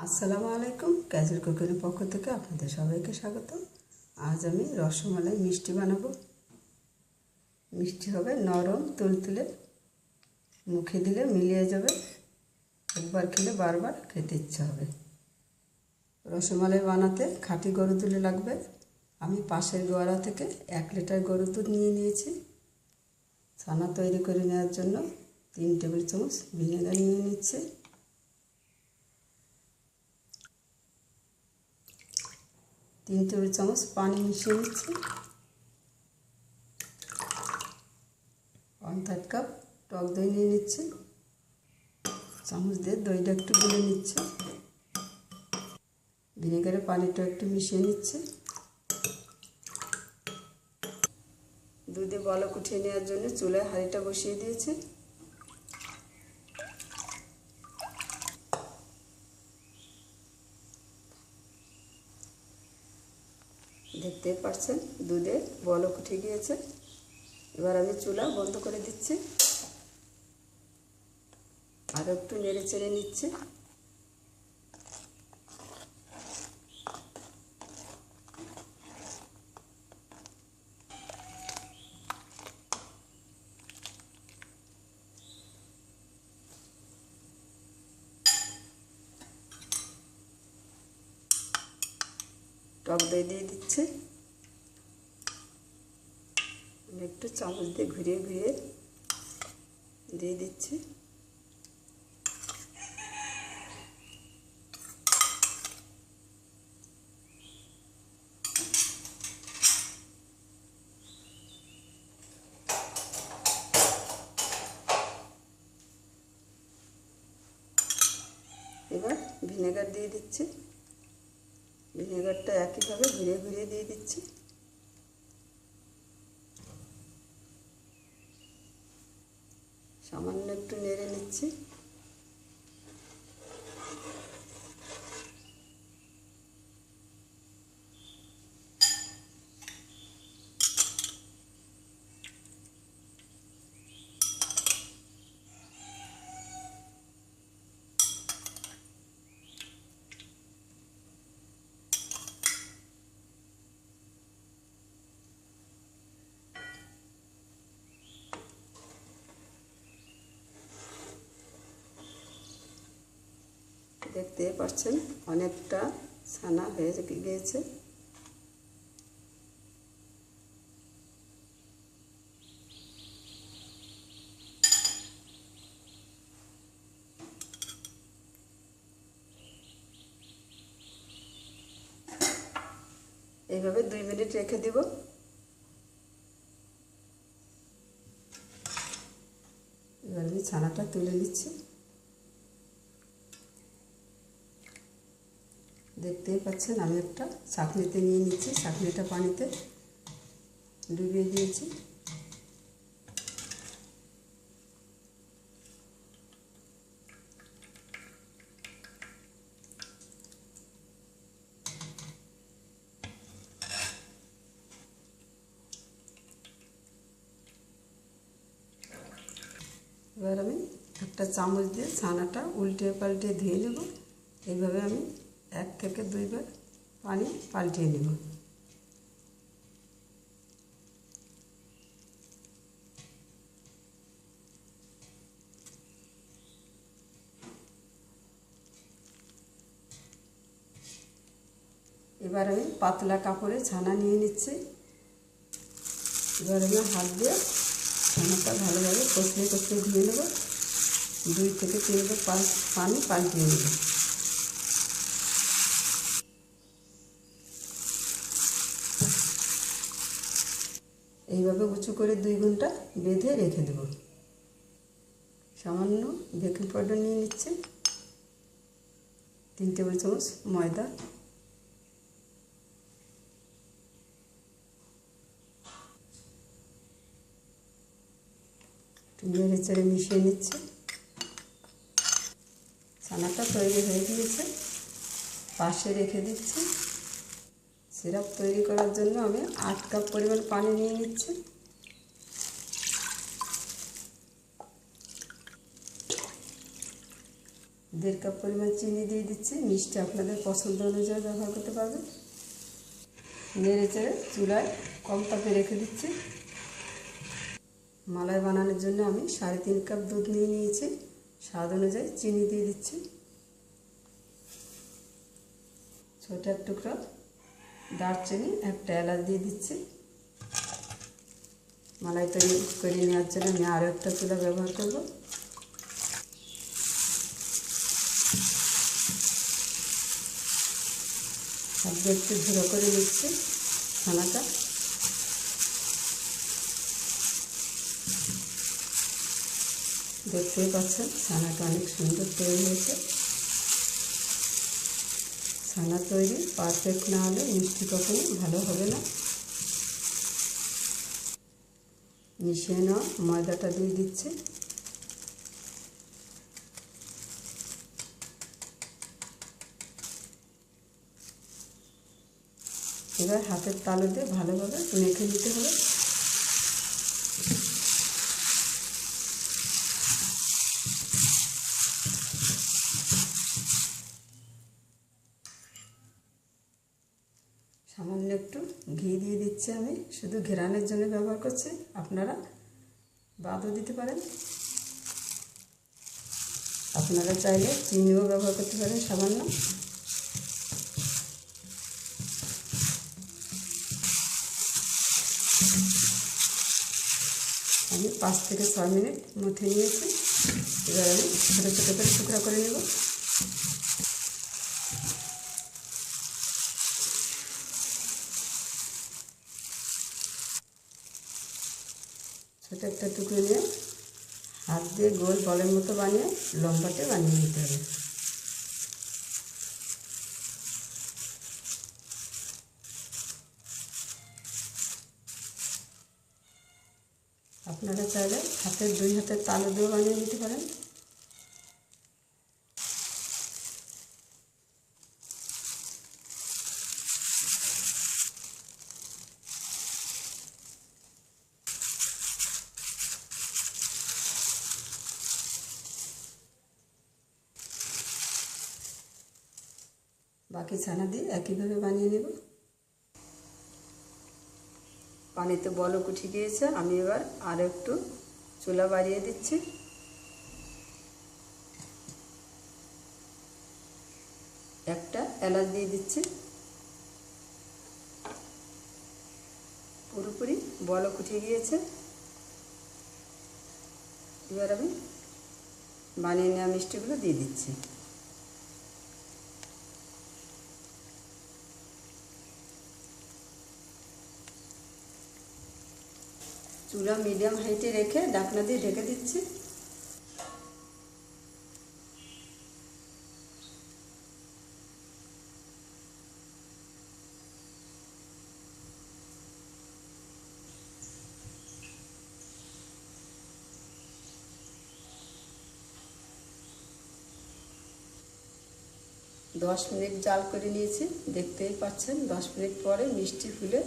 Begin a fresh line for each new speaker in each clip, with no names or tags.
আসসালামু আলাইকুম ক্যাজের কুকিংয়ের পক্ষ থেকে আপনাদের সবাইকে স্বাগত আজ আমি রসমালাই মিষ্টি বানাবো। মিষ্টি হবে নরম, তুলতুলে। মুখে দিলে মিলিয়ে যাবে। একবার খেলে বারবার খেতে ইচ্ছা হবে। রসমালাই বানাতে খাঁটি গরু দুধ লাগবে। আমি পাশের গোয়ারা থেকে এক লিটার গরু দুধ নিয়ে নিয়েছি। ছানা তৈরি করে নেওয়ার জন্য তিন টেবিল চামচ ভিনেগার নিয়ে নিচ্ছে। তিন টেবিল চামচ, পানি মিশিয়ে নিচ্ছি। ওয়ান থার্ড কাপ টক দই নিয়ে নিচ্ছি। চামচ দিয়ে দইটা একটু গুলে নিচ্ছে। ভিনেগারের পানিটা একটু মিশিয়ে নিচ্ছে। দুধে বলক উঠিয়ে নেওয়ার জন্য চুলায় হাঁড়িটা বসিয়ে দিয়েছি। দেখতে পাচ্ছেন, দুধে বলক উঠে গিয়েছে। এবার আমি চুলা বন্ধ করে দিচ্ছি। আর একটু নেড়ে চেড়ে নিচ্ছি। টক দই দিয়ে দিচ্ছি। একটু চামচ দিয়ে ঘুরিয়ে ঘুরিয়ে দিয়ে দিচ্ছি। এবার ভিনেগার দিয়ে দিচ্ছি। ভিনেগারটা একইভাবে ঘুরে ঘুরে দিয়ে দিচ্ছি। সামান্য একটু নেড়ে নিচ্ছি। দেখতে পাচ্ছেন, অনেকটা ছানা হয়ে গিয়েছে। এইভাবে দুই মিনিট রেখে দিব। এবার আমি ছানাটা তুলে নিচ্ছি। দেখতেই পাচ্ছেন, আমি একটা চাকনিতে নিয়ে নিচ্ছি, চাকনিটা পানিতে ডুবিয়ে দিয়েছি। এবার আমি একটা চামচ দিয়ে ছানাটা উল্টে পাল্টে ধুয়ে নেব। এইভাবে আমি এক থেকে দুইবার পানি পাল্টিয়ে নেব। এবার আমি পাতলা কাপড়ে ছানা নিয়ে নিচ্ছি। এবার আমি হাত দিয়ে ছানাটা ভালোভাবে কষিয়ে কষিয়ে ধুয়ে নেব। দুই থেকে তিনবার পানি পাল্টিয়ে নেব। এইভাবে উঁচু করে দুই ঘণ্টা বেঁধে রেখে দেব। সামান্য বেকিং পাউডার নিয়ে নিচ্ছে। তিন টেবিল চামচ ময়দা। নেড়ে চেড়ে মিশিয়ে নিচ্ছে। ছানাটা তৈরি হয়ে গিয়েছে। পাশে রেখে দিচ্ছি। সিরাপ তৈরি করার জন্য আমি আট কাপ পরিমাণ পানি নিয়ে নিচ্ছি। দেড় কাপ পরিমাণ চিনি দিয়ে দিচ্ছি, মিষ্টি আপনাদের পছন্দ অনুযায়ী ব্যবহার করতে পারবেন। নেড়ে চেড়ে চুলায় কম তাপে রেখে দিচ্ছি। মালাই বানানোর জন্য আমি সাড়ে তিন কাপ দুধ নিয়ে নিয়েছি। স্বাদ অনুযায়ী চিনি দিয়ে দিচ্ছি। ছোট এক টুকরো দারচিনি একটা এলাচ দিয়ে দিচ্ছি। মালাই তৈরি করে নেওয়ার জন্য আমি আরও একটা চুলা ব্যবহার করব। সব একটু ঝুড়ো করে নিচ্ছি ছানাটা। দেখতেই পাচ্ছেন, ছানাটা অনেক সুন্দর তৈরি হয়েছে। ছানা তৈরি পারফেক্ট না হলে মিষ্টি কখনো ভালো হবে না। মিশিয়ে নেওয়া ময়দাটা দিয়ে দিচ্ছি। এবার হাতের তালু দিয়ে ভালোভাবে মেখে নিতে হবে সামান্য একটু ঘি দিয়ে দিচ্ছি আমি শুধু ঘেরানোর জন্য ব্যবহার করছি, আপনারা বাদও দিতে পারেন। আপনারা চাইলে চিনিও ব্যবহার করতে পারেন সামান্য। আমি পাঁচ থেকে ছয় মিনিট মধ্যে নিয়েছি। এবার আমি ছোটো ছোটো করে টুকরা করে নেব। ছোটো একটা টুকরো নিয়ে হাত দিয়ে গোল বলের মতো বানিয়ে লম্বাতে বানিয়ে নিতে হবে। আপনারা চাইলে হাতের দুই হাতের তালু দিয়েও বানিয়ে নিতে পারেন। বাকি ছানা দিয়ে একইভাবে বানিয়ে নেব। পানিতে বলক উঠে গিয়েছে আমি এবার আর একটু চুলা বাড়িয়ে দিচ্ছি। একটা এলাচ দিয়ে দিচ্ছি। পুরোপুরি বলক উঠে গিয়েছে। এবার আমি বানিয়ে নেওয়া মিষ্টিগুলো দিয়ে দিচ্ছি। চুলা মিডিয়াম হাইটে রেখে ডাকনা দিয়ে ঢেকে দিচ্ছি। দশ মিনিট জাল করে নিয়েছি, দেখতেই পাচ্ছেন, দশ মিনিট পরে মিষ্টি ফুলে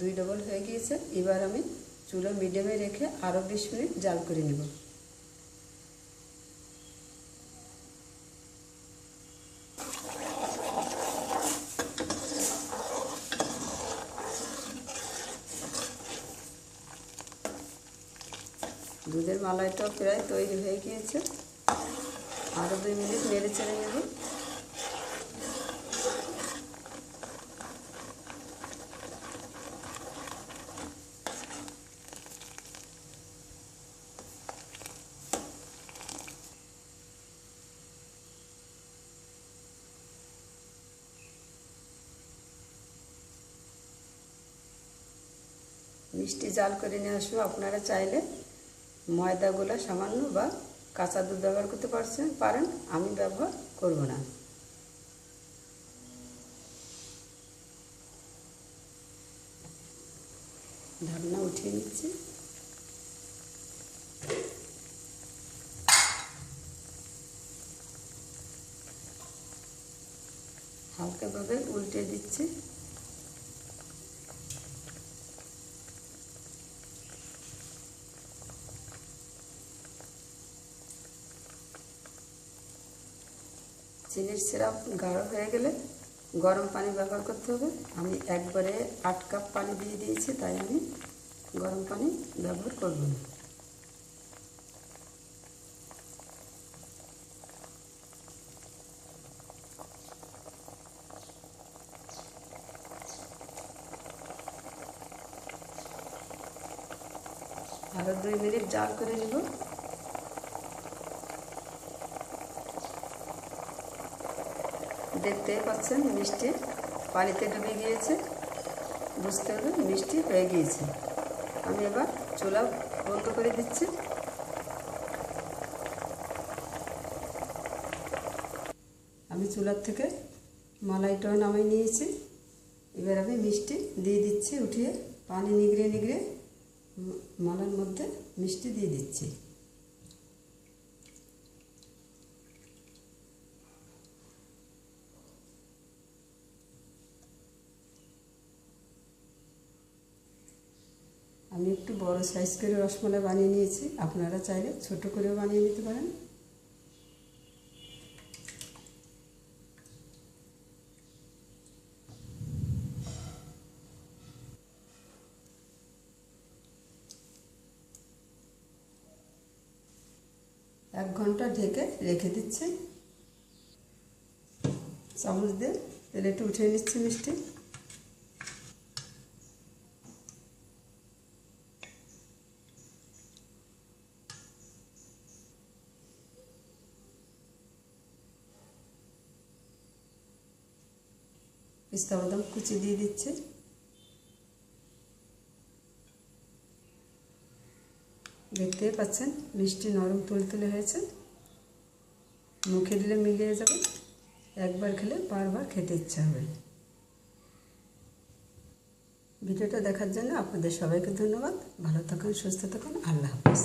দুই ডবল হয়ে গিয়েছে। এবার আমি চুলো মিডিয়ামে রেখে আরও বিশ মিনিট জাল করে নেব। দুধের মালাইটাও প্রায় তৈরি হয়ে গিয়েছে। আরও দুই মিনিট নেড়ে চেড়ে নেব। মিষ্টি জাল করে নিয়ে আসব। আপনারা চাইলে ময়দাগুলো সামান্য বা কাঁচা দুধ ব্যবহার করতে পারছেন পারেন। আমি ব্যবহার করব না। ঢাকনা উঠিয়ে নিচ্ছি। হালকাভাবে উল্টে দিচ্ছি। চিনির সিরাপ গাঢ় হয়ে গেলে গরম পানি ব্যবহার করতে হবে। আমি একবারে আট কাপ পানি দিয়ে দিয়েছি, তাই আমি গরম পানি ব্যবহার করব না। আরও দুই মিনিট জাল করে নেব। দেখতেই পাচ্ছেন, মিষ্টি পানিতে ডুবে গিয়েছে। বুঝতে হবে মিষ্টি হয়ে গিয়েছে। আমি এবার চুলা বন্ধ করে দিচ্ছি। আমি চুলার থেকে মালাইটাও নামিয়ে নিয়েছি। এবার আমি মিষ্টি দিয়ে দিচ্ছি, উঠিয়ে পানি নিগড়ে নিগড়ে মালার মধ্যে মিষ্টি দিয়ে দিচ্ছি। আমি একটু বড় সাইজ করে রসমালাই বানিয়ে নিয়েছি। আপনারা চাইলে ছোট করেও বানিয়ে নিতে পারেন। এক ঘণ্টা ঢেকে রেখে দিচ্ছি। চামচ দিয়ে তেলে একটু উঠিয়ে নিচ্ছি মিষ্টি। পিস্তা বাদাম কুচি দিয়ে দিচ্ছি দেখতেই পাচ্ছেন মিষ্টি নরম তুলতুলে হয়েছে মুখে দিলে মিলিয়ে যাবে একবার খেলে বারবার খেতে ইচ্ছা হবে ভিডিওটা দেখার জন্য আপনাদের সবাইকে ধন্যবাদ ভালো থাকুন সুস্থ থাকুন আল্লাহ হাফিজ